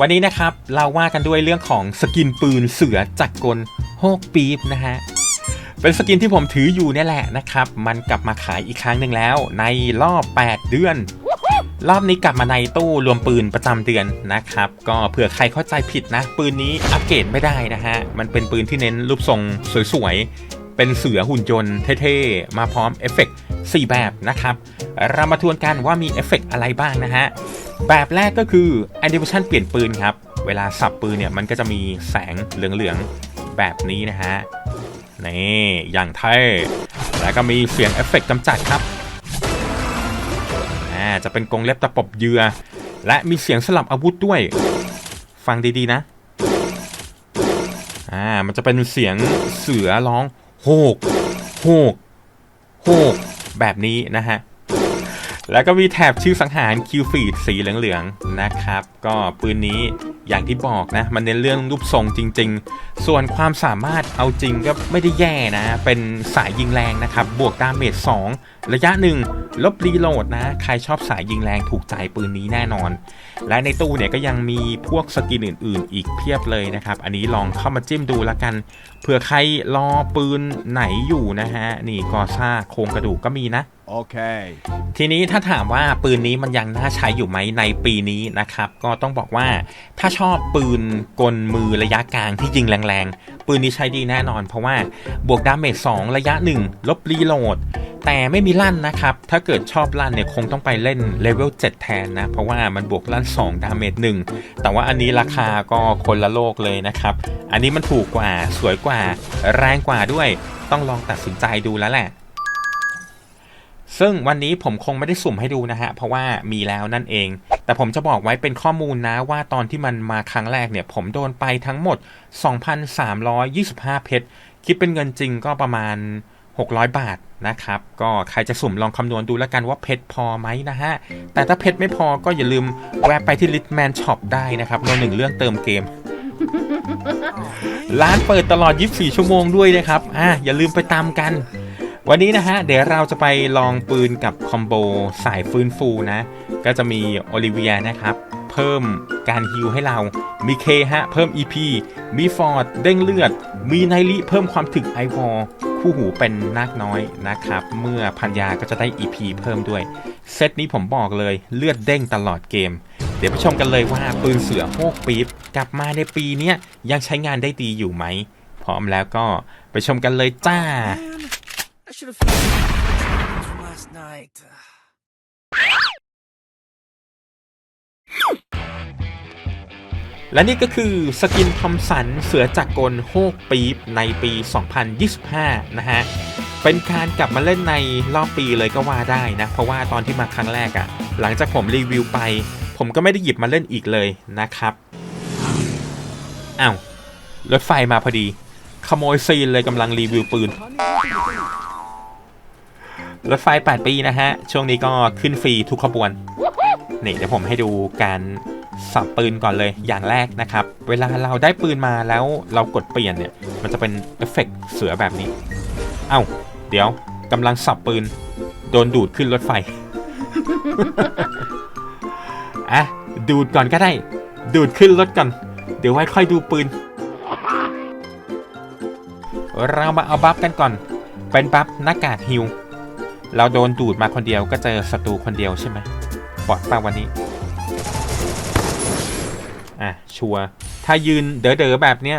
วันนี้นะครับเราว่ากันด้วยเรื่องของสกินปืนเสือจักรกลโฮกปี๊บนะฮะเป็นสกินที่ผมถืออยู่นี่แหละนะครับ มันกลับมาขายอีกครั้งหนึ่งแล้ว ในรอบ 8 เดือน รอบนี้กลับมาในตู้รวมปืนประจำเดือนนะครับ ก็เผื่อใครเข้าใจผิดนะ ปืนนี้อัปเกรดไม่ได้นะฮะ มันเป็นปืนที่เน้นรูปทรงสวยๆ เป็นเสือหุ่นยนต์เท่ๆ มาพร้อมเอฟเฟกต์ 4 แบบนะครับ เรามาทวนกันว่ามีเอฟเฟกต์อะไรบ้างนะฮะ แบบแรกก็คือ Animation เปลี่ยนปืนครับ เวลาสับปืนเนี่ยมันก็จะมีแสงเหลืองๆแบบนี้นะฮะ นี่ อย่างเท่แล้วก็มีเสียงเอฟเฟกต์กำจัดครับอ่าจะเป็นกรงเล็บตะปบเหยือ และมีเสียงสลับอาวุธด้วย ฟังดีๆนะอ่ามันจะเป็นเสียงเสือร้องโหกโหกโหก แบบนี้นะฮะ แล้วก็มีแถบชื่อสังหารคิวฟีดสีเหลืองๆนะครับ ก็ปืนนี้อย่างที่บอกนะ มันเน้นเรื่องรูปทรงจริง ๆ ส่วนความสามารถเอาจริงก็ไม่ได้แย่นะ เป็นสายยิงแรงนะครับ บวกดาเมจ2ระยะหนึ่งลบรีโหลดนะ ใครชอบสายยิงแรงถูกใจปืนนี้แน่นอน และในตู้เนี่ยก็ยังมีพวกสกินอื่น ๆ อีกเพียบเลยนะครับ อันนี้ลองเข้ามาจิ้มดูแล้วกันเผื่อใครรอปืนไหนอยู่นะฮะนี่กอซ่าโครงกระดูกก็มีนะ Okay. ทีนี้ถ้าถามว่าปืนนี้มันยังน่าใช้อยู่ไหมในปีนี้นะครับ ก็ต้องบอกว่าถ้าชอบปืนกลมือระยะกลางที่ยิงแรงๆ ปืนนี้ใช้ดีแน่นอน เพราะว่าบวกดาเมจ2ระยะ 1 ลบรีโหลด แต่ไม่มีลั่นนะครับ ถ้าเกิดชอบลั่นเนี่ยคงต้องไปเล่นเลเวล7แทนนะ เพราะว่ามันบวกลั่น 2 ดาเมจ1แต่ว่าอันนี้ราคาก็คนละโลกเลยนะครับ อันนี้มันถูกกว่าสวยกว่าแรงกว่าด้วย ต้องลองตัดสินใจดูแล้วแหละ ซึ่งวันนี้ผมคงไม่ได้สุ่มให้ดูนะฮะ เพราะว่ามีแล้วนั่นเอง แต่ผมจะบอกไว้เป็นข้อมูลนะว่าตอนที่มันมาครั้งแรกเนี่ย ผมโดนไปทั้งหมด 2,325 เพชร คิดเป็นเงินจริงก็ประมาณ 600 บาทนะครับ ก็ใครจะสุ่มลองคำนวณดูแล้วกันว่าเพชรพอไหมนะฮะ แต่ถ้าเพชรไม่พอก็อย่าลืมแวะไปที่ Litman Shop ได้นะครับโนหนึ่งเรื่องเติมเกมร้านเปิดตลอด 24 ชั่วโมงด้วยนะครับ อะอย่าลืมไปตามกัน วันนี้นะฮะ เดี๋ยวเราจะไปลองปืนกับคอมโบสายฟื้นฟูนะ ก็จะมีโอลิเวียนะครับ เพิ่มการฮิลให้เรา มีเคฮะ เพิ่ม EP มีฟอร์ดเด้งเลือด มีไนลิเพิ่มความถึกไอวอลคู่หูเป็นนาคน้อยนะครับ เมื่อพันยาก็จะได้ EP เพิ่มด้วย เซตนี้ผมบอกเลยเลือดเด้งตลอดเกม เดี๋ยวไปชมกันเลยว่าปืนเสือโฮกปี๊บกลับมาในปีนี้ยังใช้งานได้ดีอยู่ไหมพร้อมแล้วก็ไปชมกันเลยจ้า should have finished from last night. และนี่ก็คือสกินทอมสันเสือจักรกลโฮกปี๊บในปี 2025 นะฮะ เป็นการกลับมาเล่นในรอบปีเลยก็ว่าได้นะ เพราะว่าตอนที่มาครั้งแรกอะ่ะ หลังจากผมรีวิวไป ผมก็ไม่ได้หยิบมาเล่นอีกเลยนะครับอ้าวรถไฟมาพอดี ขโมยซีนเลยกำลังรีวิวปืน รถไฟ 8 ปีนะฮะ ช่วงนี้ก็ขึ้นฟรีทุกขบวน นี่เดี๋ยวผมให้ดูการสับปืนก่อนเลยอย่างแรกนะครับ เวลาเราได้ปืนมาแล้วเรากดเปลี่ยนเนี่ย มันจะเป็นเอฟเฟกต์เสือแบบนี้ เอ้า เดี๋ยวกำลังสับปืน โดนดูดขึ้นรถไฟ อะ ดูดก่อนก็ได้ ดูดขึ้นรถก่อน เดี๋ยวไว้ค่อยดูปืน เรามาเอาบัฟกันก่อน เป็นบัฟหน้ากากฮิว เราโดนดูดมาคนเดียวก็เจอศัตรูคนเดียวใช่ไหมบอดป่าวันนี้ อะ ชัวร์ถ้ายืนเด๋อๆแบบเนี้ย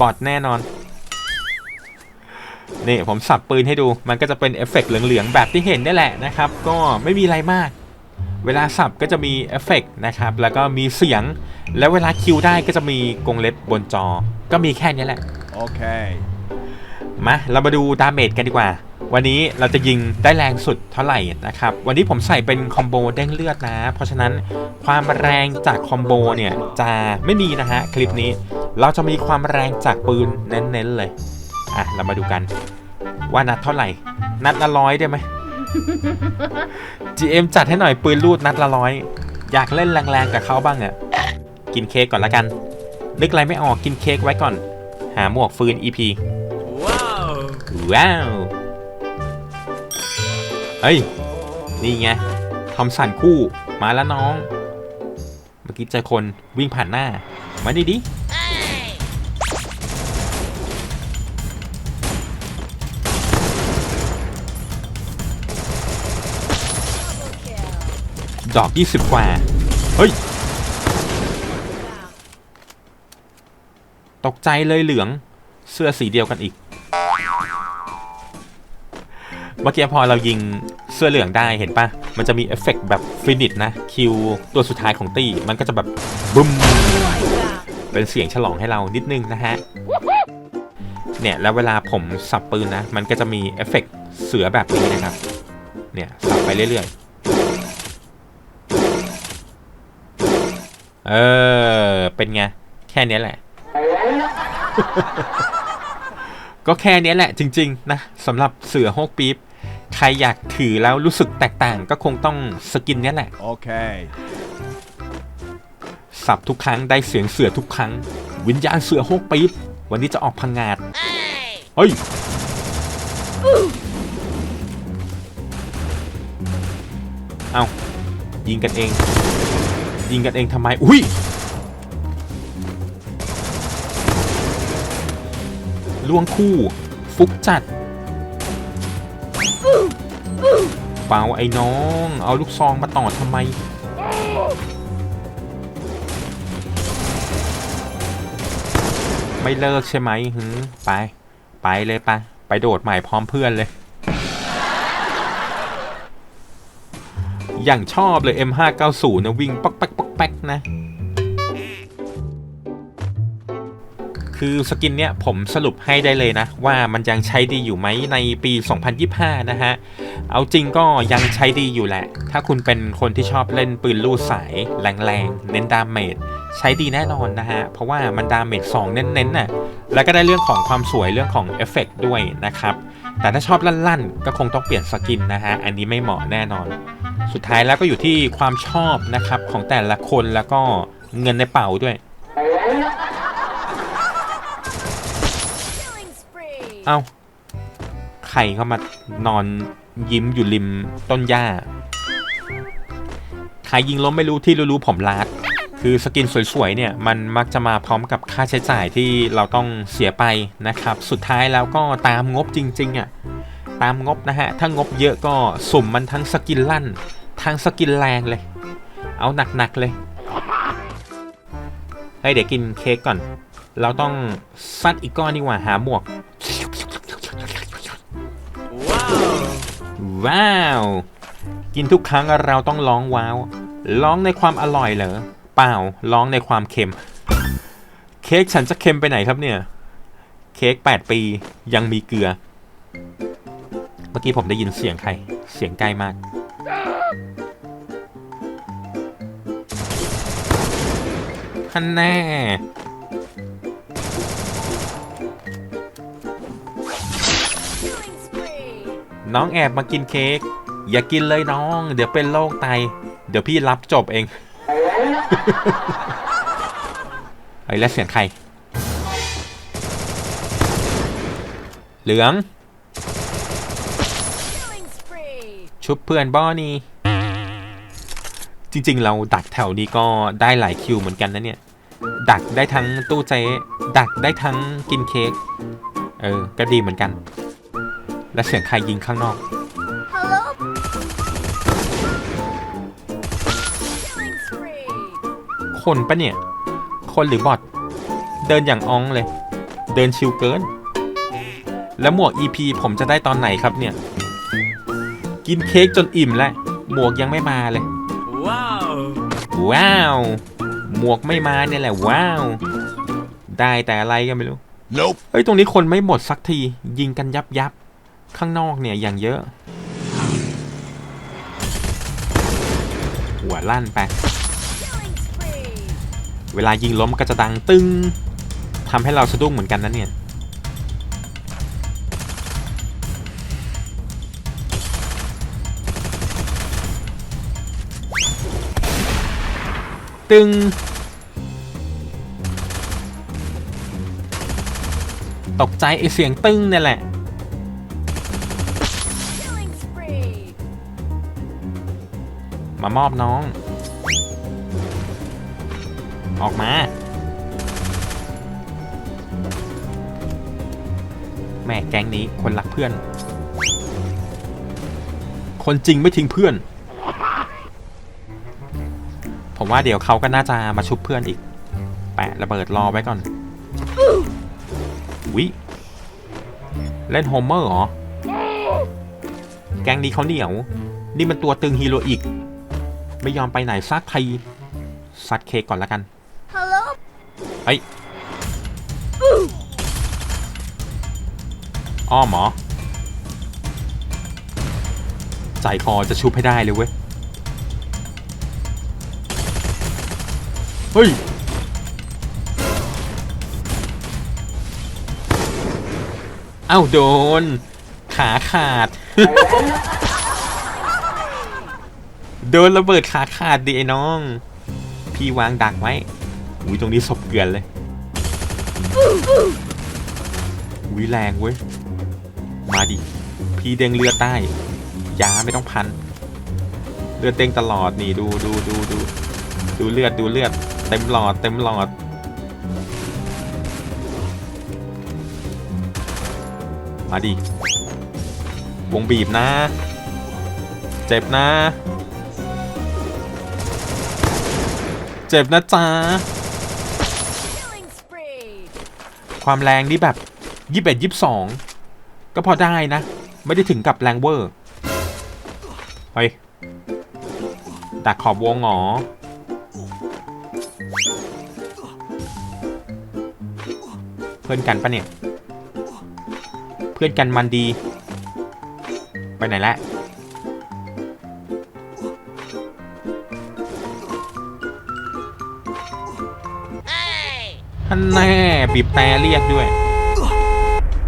บอดแน่นอน นี่ผมสับปืนให้ดู มันก็จะเป็นเอฟเฟกต์เหลืองๆ แบบที่เห็นนี่แหละนะครับ ก็ไม่มีอะไรมาก เวลาสับก็จะมีเอฟเฟกต์นะครับ แล้วก็มีเสียง แล้วเวลาคิวได้ก็จะมีกรงเล็บบนจอ ก็มีแค่นี้แหละ Okay. มา เรามาดูดาเมจกันดีกว่า วันนี้เราจะยิงได้แรงสุดเท่าไหร่นะครับ วันนี้ผมใส่เป็นคอมโบเด้งเลือดนะ เพราะฉะนั้นความแรงจากคอมโบเนี่ยจะไม่มีนะฮะคลิปนี้ เราจะมีความแรงจากปืนเน้นๆเลย อะ เรามาดูกัน ว่านัดเท่าไหร่ นัดละร้อยได้ไหม GM จัดให้หน่อยปืนลูดนัดละร้อย อยากเล่นแรงๆกับเขาบ้างอะ่ะ กินเค้กก่อนละกัน นึกอะไรไม่ออกกินเค้กไว้ก่อน หาหมวกฟืน EP Wow! ว้าว เฮ้ย นี่ไงทอมสันคู่ มาแล้วน้อง เมื่อกี้เจอคนวิ่งผ่านหน้า มาดิดิดอก 20 กว่า เฮ้ย ตกใจเลยเหลือง เสื้อสีเดียวกันอีก เมื่อกี้พอเรายิงเสื้อเหลืองได้เห็นปะมันจะมีเอฟเฟกต์แบบฟินิชนะ คิวตัวสุดท้ายของตี้มันก็จะแบบบึ้ม เป็นเสียงฉลองให้เรานิดนึงนะฮะ เนี่ย แล้วเวลาผมสับปืนนะ มันก็จะมีเอฟเฟกต์เสือแบบนี้นะครับ เนี่ย สับไปเรื่อยๆ เออ เป็นไง แค่นี้แหละก็แค่นี้แหละจริง ๆ นะสำหรับเสือโฮกปี๊บ ครอยากถือแล้วรู้สึกแตกต่างก็คงต้องสกินเนี้ยแหละ Okay. สับทุกครั้งได้เสียงเสือทุกครั้ง วิญญาณเสือโฮกปี๊บวันนี้จะออกพังงาดเฮ้ยเอายิงกันเอง ยิงกันเองทำไม อุ้ยล่วงคู่ ฟุกจัด เปล่าไอ้น้อง เอาลูกซองมาต่อทำไม ไม่เลิกใช่ไหมหืมไป ไปเลยไป ไปโดดใหม่พร้อมเพื่อนเลย อย่างชอบเลย M590 นะวิ่งป๊อกแป๊กป๊อกแป๊กนะ คือสกินเนี้ยผมสรุปให้ได้เลยนะ ว่ามันยังใช้ดีอยู่ไหมในปี 2025 นะฮะ เอาจริงก็ยังใช้ดีอยู่แหละ ถ้าคุณเป็นคนที่ชอบเล่นปืนลูดสาย แรงๆ เน้นดาเมจใช้ดีแน่นอนนะฮะ เพราะว่ามันดาเมจ2เน้นๆน่ะแล้วก็ได้เรื่องของความสวยเรื่องของเอฟเฟกต์ด้วยนะครับ แต่ถ้าชอบลั่นๆ ก็คงต้องเปลี่ยนสกินนะฮะ อันนี้ไม่เหมาะแน่นอน สุดท้ายแล้วก็อยู่ที่ความชอบนะครับของแต่ละคนแล้วก็เงินในเป๋าด้วย เอ้า ใครเข้ามานอนยิ้มอยู่ริมต้นหญ้า ใครยิงล้มไม่รู้ที่รู้ๆผมลาดคือสกินสวยๆเนี่ยมันมักจะมาพร้อมกับค่าใช้จ่ายที่เราต้องเสียไปนะครับ สุดท้ายแล้วก็ตามงบจริงๆอะ่ะตามงบนะฮะ ถ้างบเยอะก็สุ่มมันทั้งสกินลั่น ทั้งสกินแรงเลย เอาหนักๆเลยเฮ้ยเดี๋ยวกินเค้กก่อน เราต้องซัดอีกก้อนดีกว่าหาหมวก ว้าว กินทุกครั้งเราต้องร้องว้าว ร้องในความอร่อยเหรอ เปล่า ร้องในความเค็ม เค้กฉันจะเค็มไปไหนครับเนี่ย เค้ก8 ปียังมีเกลือ เมื่อกี้ผมได้ยินเสียงใคร เสียงใกล้มากฮันแน่ น้องแอบมากินเค้ก อย่ากินเลยน้อง เดี๋ยวเป็นโรคไต เดี๋ยวพี่รับจบเอง เฮ้ยแล้วเสียงใคร เหลือง ชุบเพื่อนบ้อนี่ จริงๆ เราดักแถวนี้ก็ได้หลายคิวเหมือนกันนะเนี่ย ดักได้ทั้งตู้เจ๊ดักได้ทั้งกินเค้ก เออ ก็ดีเหมือนกัน และเสียงใครยิงข้างนอก Hello. Killing spree. คนปะเนี่ย คนหรือบอทเดินอย่างอองเลย เดินชิวเกิน แล้วหมวก EP ผมจะได้ตอนไหนครับเนี่ย กินเค้กจนอิ่มแล้ว หมวกยังไม่มาเลย Wow. ว้าว หมวกไม่มาเนี่ยแหละว้าว ได้แต่อะไรก็ไม่รู้ Nope. เฮ้ย ตรงนี้คนไม่หมดสักที ยิงกันยับยับ ข้างนอกเนี่ยอย่างเยอะ หัวลั่นไป เวลายิงล้มก็จะดังตึ้งทำให้เราสะดุ้งเหมือนกันนะเนี่ย ตึงตกใจไอเสียงตึ้งนี่แหละ มามอบน้อง ออกมา แม่แก๊งนี้คนรักเพื่อน คนจริงไม่ทิ้งเพื่อน ผมว่าเดี๋ยวเขาก็น่าจะมาชุบเพื่อนอีก แปะระเบิดรอไว้ก่อนวิเล่นโฮมเมอร์เหรอ แก๊งนี้เขาเหนียว นี่มันตัวตึงฮีโร่อีก ไม่ยอมไปไหนซักทีซัดเค้กก่อนละกัน Hello? เอ้ยอ้อมเหรอใจคอจะชุบให้ได้เลยเว้ย เฮ้ย เอ้าโดน ขาขาด โดนระเบิดขาขาดดิไอ้น้อง พี่วางดักไว้อุ้ยตรงนี้ศพเกลือนเลยอุ้ยแรงเว้ย มาดิ พี่เด้งเลือดได้ยาไม่ต้องพัน เลือดเด้งตลอดนี่ดูดูดูดูดูเลือดดูเลือด เต็มหลอดเต็มหลอดมาดิวงบีบนะ เจ็บนะ เจ็บนะจ๊ะ ความแรงนี่แบบยี่สิบเอ็ดยี่สิบสองก็พอได้นะ ไม่ได้ถึงกับแรงเวอร์เฮ้ยดักขอบวงเหรอเพื่อนกันปะเนี่ย เพื่อนกันมันดี ไปไหนละ ท่านแน่บีบแต่เรียกด้วย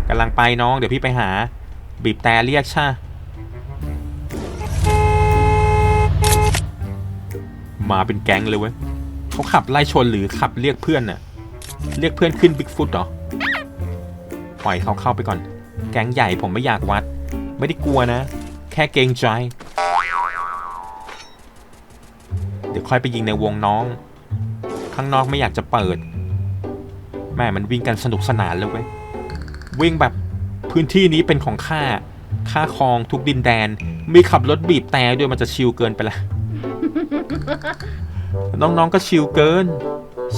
กำลังไปน้องเดี๋ยวพี่ไปหา บีบแต่เรียกช่ามาเป็นแก๊งเลยเว้ยเขาขับไล่ชนหรือขับเรียกเพื่อนน่ะเรียกเพื่อนขึ้นบิ๊กฟุตเหรอปล่อยเขาเข้าไปก่อน แก๊งใหญ่ผมไม่อยากวัด ไม่ได้กลัวนะ แค่เกรงใจ เดี๋ยวค่อยไปยิงในวงน้อง ข้างนอกไม่อยากจะเปิด แม่มันวิ่งกันสนุกสนานเลยเว้ยวิ่งแบบพื้นที่นี้เป็นของข้าข้าครองทุกดินแดน มีขับรถบีบแต่ด้วยมันจะชิลเกินไปละน้องๆก็ชิลเกิน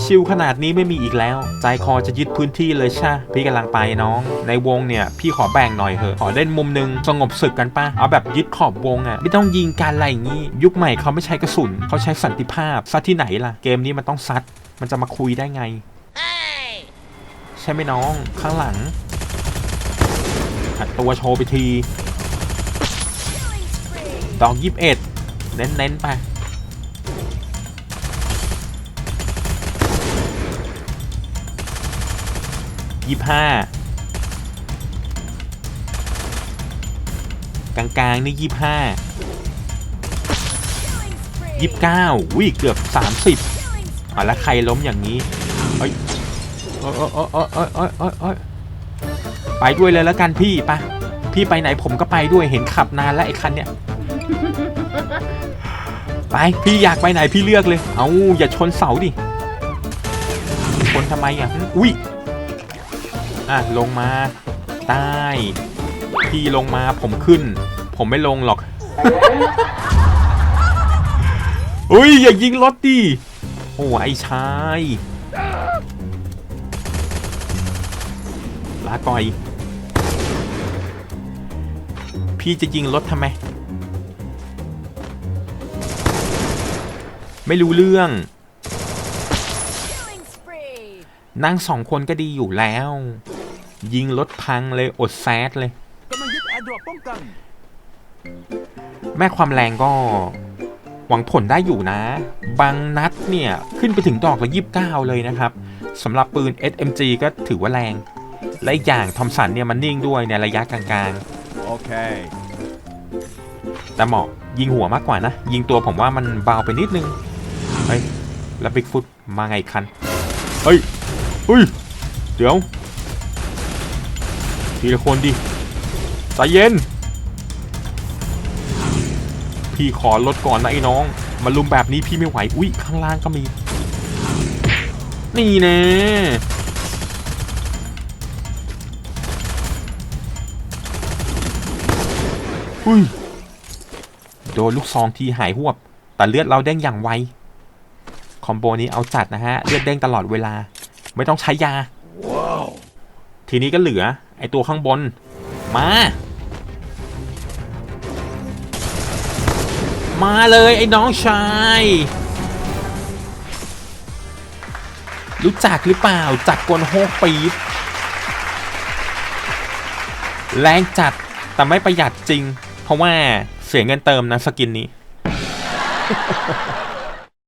ชิลขนาดนี้ไม่มีอีกแล้ว ใจคอจะยึดพื้นที่เลยใช่พี่กำลังไปน้อง ในวงเนี่ย พี่ขอแบ่งหน่อยเถอะขอเล่นมุมนึงสงบศึกกันป่ะเอาแบบยึดขอบวงอะ่ะไม่ต้องยิงกันอะไรอย่างงี้ ยุคใหม่เขาไม่ใช้กระสุนเขาใช้สันติภาพซัดที่ไหนล่ะ เกมนี้มันต้องซัดมันจะมาคุยได้ไง ใช่ไหมน้องข้างหลังอัดตัวโชว์ไปทีดอกยีิบเอ็ดเน้นๆไปยี่ห้ากลางๆนี่ยี่ห้า Killing spree. ยี่เก้าวิ่งเกือบสามสิบ Killing อะแล้วใครล้มอย่างนี้เอ้ย เอ้ยเอ้ยเอ้ยเอ้ยเอ้ยเอ้ยเอ้ยไปด้วยเลยแล้วกันพี่ปะพี่ไปไหนผมก็ไปด้วยเห็นขับนานแล้วไอ้คันเนี้ยไปพี่อยากไปไหนพี่เลือกเลย เอาอย่าชนเสาดิชนทำไมอะอุ้ยอะลงมาใต้พี่ลงมาผมขึ้น ผมไม่ลงหรอกอุ้ยอย่ายิงรถดิโอ้ไอ้ชาย ลาก่อย พี่จะยิงรถทำไม ไม่รู้เรื่อง นั่งสองคนก็ดีอยู่แล้ว ยิงรถพังเลยอดแซดเลยแอร์ดรอปป้องกันแม่ความแรงก็หวังผลได้อยู่นะ บางนัดเนี่ย ขึ้นไปถึงดอกละยีิบเก้าเลยนะครับสำหรับปืน SMG ก็ถือว่าแรง และอีกอย่างทอมสันเนี่ยมันนิ่งด้วยในระยะกลาง Okay. ๆแต่เหมาะยิงหัวมากกว่านะ ยิงตัวผมว่ามันเบาไปนิดนึง เฮ้ย แล้วบิ๊กฟุตมาไงอีกคัน เฮ้ย เฮ้ย เดี๋ยว ทีละคนดิใจเย็น พี่ขอลดก่อนนะไอ้น้อง มาลุมแบบนี้พี่ไม่ไหว อุ้ยข้างล่างก็มี นี่น อุ้ยโดนลูกซองทีหายหวบ แต่เลือดเราเด้งอย่างไว คอมโบนี้เอาจัดนะฮะ เลือดเด้งตลอดเวลา ไม่ต้องใช้ยาทีนี้ก็เหลือ ไอตัวข้างบน มา มาเลยไอ้น้องชาย รู้จักหรือเปล่า จักกลโฮกปี๊บแรงจัดแต่ไม่ประหยัดจริง เพราะว่าเสียเงินเติมนะสกินนี้